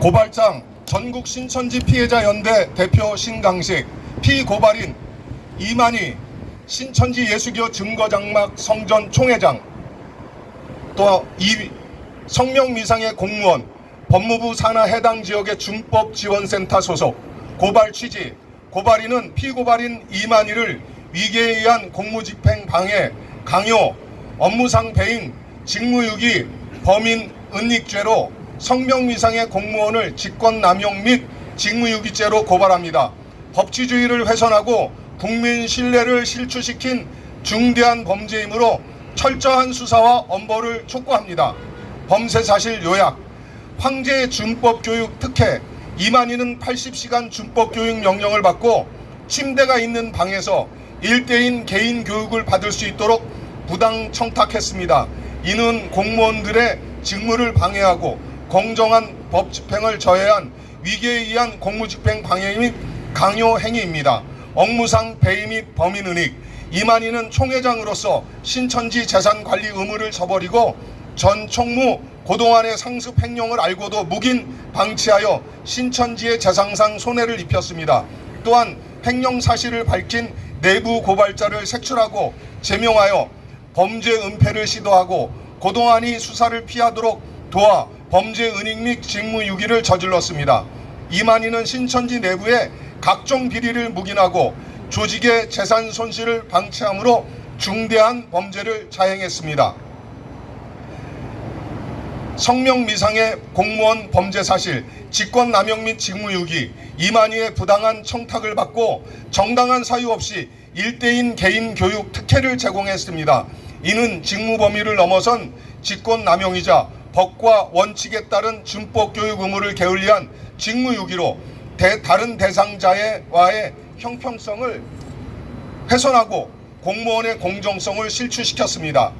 고발장 전국 신천지 피해자 연대 대표 신강식. 피고발인 이만희 신천지 예수교 증거장막 성전 총회장. 또 이 성명미상의 공무원 법무부 산하 해당 지역의 준법지원센터 소속. 고발 취지. 고발인은 피고발인 이만희를 위계에 의한 공무집행 방해 강요 업무상 배임 직무유기 범인 은닉죄로 성명미상의 공무원을 직권남용 및 직무유기죄로 고발합니다. 법치주의를 훼손하고 국민 신뢰를 실추시킨 중대한 범죄이므로 철저한 수사와 엄벌을 촉구합니다. 범죄 사실 요약 황제 준법 교육 특혜 이만희는 80시간 준법 교육 명령을 받고 침대가 있는 방에서 일대인 개인 교육을 받을 수 있도록 부당 청탁했습니다. 이는 공무원들의 직무를 방해하고 공정한 법 집행을 저해한 위계에 의한 공무집행 방해 및 강요 행위입니다. 업무상 배임 및 범인 은닉 이만희는 총회장으로서 신천지 재산 관리 의무를 저버리고 전 총무 고동안의 상습 횡령을 알고도 묵인 방치하여 신천지의 재산상 손해를 입혔습니다. 또한 횡령 사실을 밝힌 내부 고발자를 색출하고 제명하여 범죄 은폐를 시도하고 고동안이 수사를 피하도록 도와 범죄 은닉 및 직무유기를 저질렀습니다. 이만희는 신천지 내부에 각종 비리를 묵인하고 조직의 재산 손실을 방치함으로 중대한 범죄를 자행했습니다. 성명미상의 공무원 범죄 사실, 직권남용 및 직무유기, 이만희의 부당한 청탁을 받고 정당한 사유 없이 일대인 개인 교육 특혜를 제공했습니다. 이는 직무 범위를 넘어선 직권남용이자 법과 원칙에 따른 준법 교육 의무를 게을리한 직무유기로 대, 다른 대상자와의 형평성을 훼손하고 공무원의 공정성을 실추시켰습니다.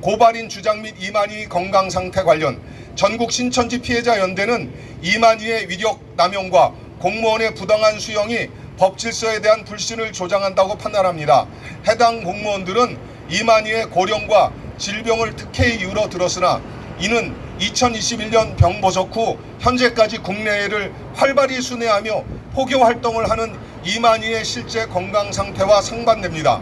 고발인 주장 및 이만희 건강 상태 관련 전국 신천지 피해자 연대는 이만희의 위력 남용과 공무원의 부당한 수용이 법 질서에 대한 불신을 조장한다고 판단합니다. 해당 공무원들은 이만희의 고령과 질병을 특혜 이유로 들었으나 이는 2021년 병보석 후 현재까지 국내를 활발히 순회하며 포교 활동을 하는 이만희의 실제 건강 상태와 상반됩니다.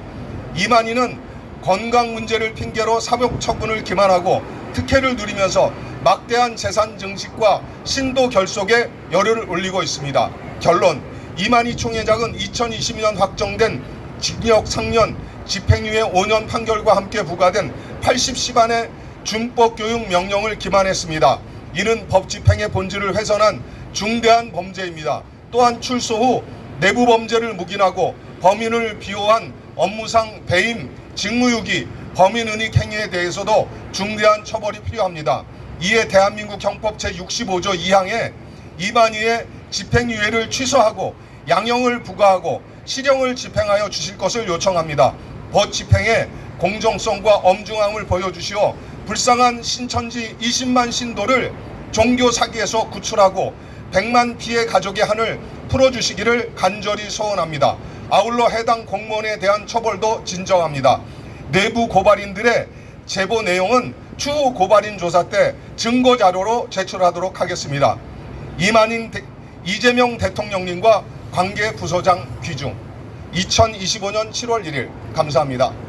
이만희는 건강 문제를 핑계로 사법 처분을 기만하고 특혜를 누리면서 막대한 재산 증식과 신도 결속에 열을 올리고 있습니다. 결론 이만희 총회장은 2020년 확정된 징역 3년 집행유예 5년 판결과 함께 부과된 80시간의 준법 교육 명령을 기만했습니다. 이는 법 집행의 본질을 훼손한 중대한 범죄입니다. 또한 출소 후 내부 범죄를 묵인하고 범인을 비호한 업무상 배임, 직무유기, 범인 은닉 행위에 대해서도 중대한 처벌이 필요합니다. 이에 대한민국 형법 제65조 2항에 이만희의 집행유예를 취소하고 양형을 부과하고 실형을 집행하여 주실 것을 요청합니다. 법 집행의 공정성과 엄중함을 보여주시어 불쌍한 신천지 20만 신도를 종교 사기에서 구출하고 100만 피해 가족의 한을 풀어주시기를 간절히 소원합니다. 아울러 해당 공무원에 대한 처벌도 진정합니다. 내부 고발인들의 제보 내용은 추후 고발인 조사 때 증거 자료로 제출하도록 하겠습니다. 이만인 대- 이재명 대통령님과 관계 부서장 귀중 2025년 7월 1일 감사합니다.